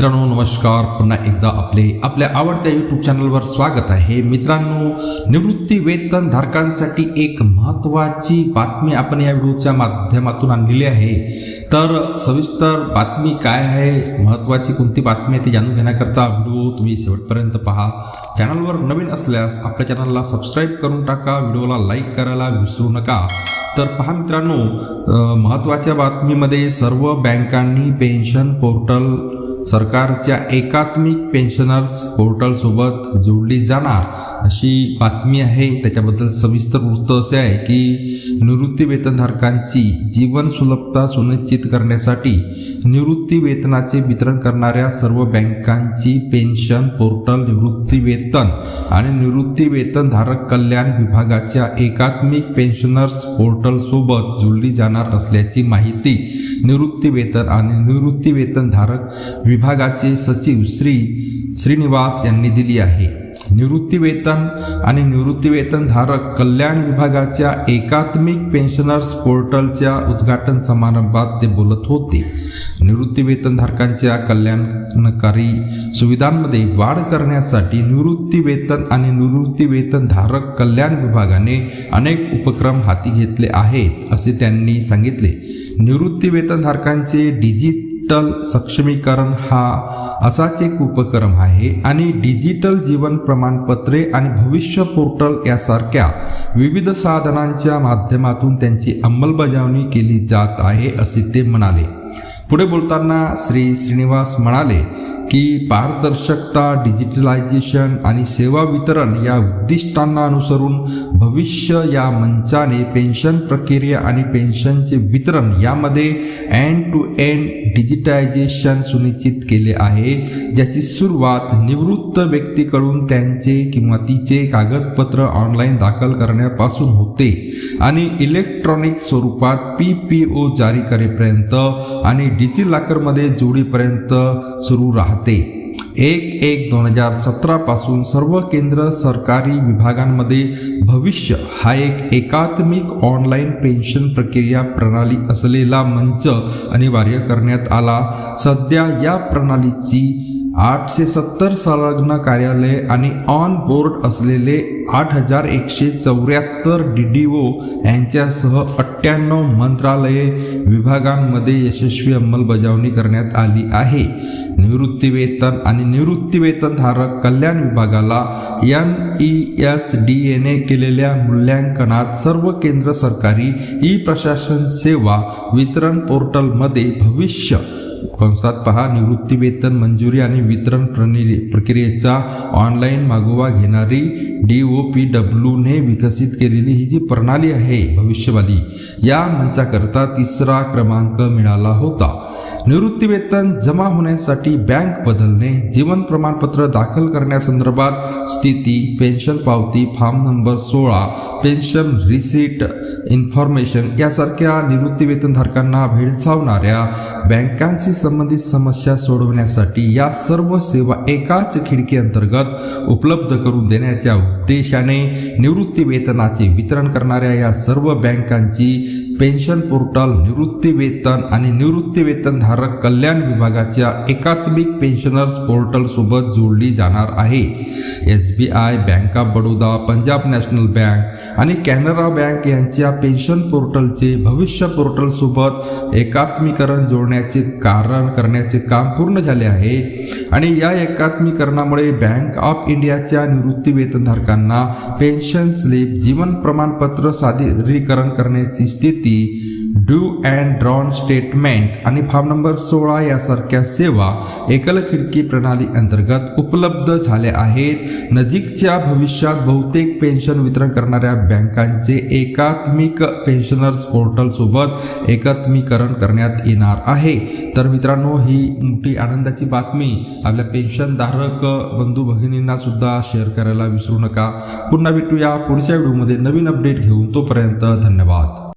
मित्रांनो नमस्कार. पुन्हा एकदा आपले आपल्या आवडत्या यूट्यूब चॅनलवर स्वागत आहे. मित्रांनो निवृत्ती वेतन धारकांसाठी एक महत्त्वाची बातमी आपण या व्हिडिओच्या माध्यमातून आणलेली आहे. तर सविस्तर बातमी काय आहे? महत्त्वाची कोणती बातमी आहे ती जाणून घेण्याकरता व्हिडिओ तुम्ही शेवटपर्यंत पहा. चॅनलवर नवीन असल्यास आपल्या चॅनलला सबस्क्राईब करून टाका. व्हिडिओला लाईक करायला विसरू नका. तर पहा मित्रांनो महत्त्वाच्या बातमीमध्ये सर्व बँकांनी पेन्शन पोर्टल सरकारच्या एकात्मिक पेन्शनर्स पोर्टलसोबत जोडली जाणार अशी बातमी आहे. त्याच्याबद्दल सविस्तर वृत्त असे आहे की निवृत्ती वेतनधारकांची जीवन सुलभता सुनिश्चित करण्यासाठी निवृत्ती वेतनाचे वितरण करणाऱ्या सर्व बँकांची पेन्शन पोर्टल निवृत्ती वेतन आणि निवृत्ती वेतनधारक कल्याण विभागाच्या एकात्मिक पेन्शनर्स पोर्टल सोबत जोडली जाणार असल्याची माहिती निवृत्ती वेतन आणि निवृत्ती वेतनधारक विभागाचे सचिव श्री श्रीनिवास यांनी दिली आहे. निवृत्तीवेतन आणि निवृत्तीवेतनधारक कल्याण विभागाच्या एकात्मिक पेन्शनर्स पोर्टलच्या उद्घाटन समारंभात ते बोलत होते. निवृत्तीवेतनधारकांच्या कल्याणकारी सुविधांमध्ये वाढ करण्यासाठी निवृत्तीवेतन आणि निवृत्तीवेतनधारक कल्याण विभागाने अनेक उपक्रम हाती घेतले आहेत असे त्यांनी सांगितले. निवृत्तीवेतनधारकांचे डिजिट डिजिटल सक्षमीकरण हा असाच एक उपक्रम आहे आणि डिजिटल जीवन प्रमाणपत्रे आणि भविष्य पोर्टल यासारख्या विविध साधनांच्या माध्यमातून त्यांची अंमलबजावणी केली जात आहे असे ते म्हणाले. पुढे बोलताना श्री श्रीनिवास म्हणाले की पारदर्शकता डिजिटलायझेशन आणि सेवा वितरण या उद्दिष्टांना अनुसरून भविष्य या मंचाने पेन्शन प्रक्रिया आणि पेन्शनचे वितरण यामध्ये एंड टू एंड डिजिटायझेशन सुनिश्चित केले आहे ज्याची सुरुवात निवृत्त व्यक्तीकडून त्यांचे किंवा तिचे कागदपत्र ऑनलाईन दाखल करण्यापासून होते आणि इलेक्ट्रॉनिक स्वरूपात पी पी ओ जारी करेपर्यंत आणि डिजिलॉकरमध्ये जोडीपर्यंत सुरू राहते. एक एक दोन हजार सतरापासून सर्व केंद्र सरकारी विभागांमध्ये भविष्य हा एक एकात्मिक ऑनलाईन पेन्शन प्रक्रिया प्रणाली असलेला मंच अनिवार्य करण्यात आला. सध्या या प्रणालीची आठशे सत्तर संलग्न कार्यालय आणि ऑन बोर्ड असलेले आठ हजार एकशे चौऱ्याहत्तर डी डी ओ यांच्यासह अठ्ठ्याण्णव मंत्रालये विभागांमध्ये यशस्वी अंमलबजावणी करण्यात आली आहे. निवृत्तीवेतन आणि निवृत्तीवेतनधारक कल्याण विभागाला एन ई एस डी एने केलेल्या मूल्यांकनात सर्व केंद्र सरकारी ई प्रशासन सेवा वितरण पोर्टलमध्ये भविष्य कंसात पहा निवृत्ती वेतन मंजुरी आणि वितरण प्रणाली प्रक्रियेचा ऑनलाईन मागोवा घेणारी डी ओ पी डब्ल्यूने विकसित केलेली ही जी प्रणाली आहे भविष्यवादी या मंचाकरता तिसरा क्रमांक मिळाला होता. निवृत्ती वेतन जमा होण्यासाठी बँक बदलणे जीवन प्रमाणपत्र दाखल करण्यासंदर्भात स्थिती पेन्शन पावती फॉर्म नंबर सोळा पेन्शन रिसीट इन्फॉर्मेशन यासारख्या निवृत्ती वेतनधारकांना भेडसावणाऱ्या बँकांशी संबंधित समस्या सोडवण्यासाठी या सर्व सेवा एकाच खिडकी अंतर्गत उपलब्ध करून देण्याच्या उद्देशाने निवृत्ती वेतनाचे वितरण करणाऱ्या या सर्व बँकांची पेन्शन पोर्टल निवृत्ती वेतन आणि निवृत्ती वेतनधारक कल्याण विभागाच्या एकात्मिक पेन्शनर्स पोर्टल सोबत जोडली जाणार आहे. S B I Bank of Baroda Punjab National Bank आणि कॅनरा बँक यांच्या पेन्शन पोर्टलचे भविष्य पोर्टल सोबत एकात्मीकरण जोडण्याचे कारण करण्याचे काम पूर्ण झाले आहे. आणि या एकात्मीकरणामुळे बँक ऑफ इंडियाच्या निवृत्ती वेतनधारकांना पेन्शन स्लिप जीवन प्रमाणपत्र सादरीकरण करण्याची स्थिती ड्यू अँड ड्रॉन स्टेटमेंट आणि फॉर्म नंबर सोळा यासारख्या सेवा एकल खिडकी प्रणाली अंतर्गत उपलब्ध झाल्या आहेत. नजीकच्या भविष्यात बहुतेक पेन्शन वितरण करणाऱ्या बँकांचे एकात्मिक पेन्शनर्स पोर्टल सोबत एकात्मीकरण करण्यात येणार आहे. तर मित्रांनो ही मोठी आनंदाची बातमी आपल्या पेन्शनधारक बंधू भगिनींना सुद्धा शेअर करायला विसरू नका. पुन्हा भेटूया पुढच्या व्हिडिओमध्ये नवीन अपडेट घेऊन तोपर्यंत धन्यवाद.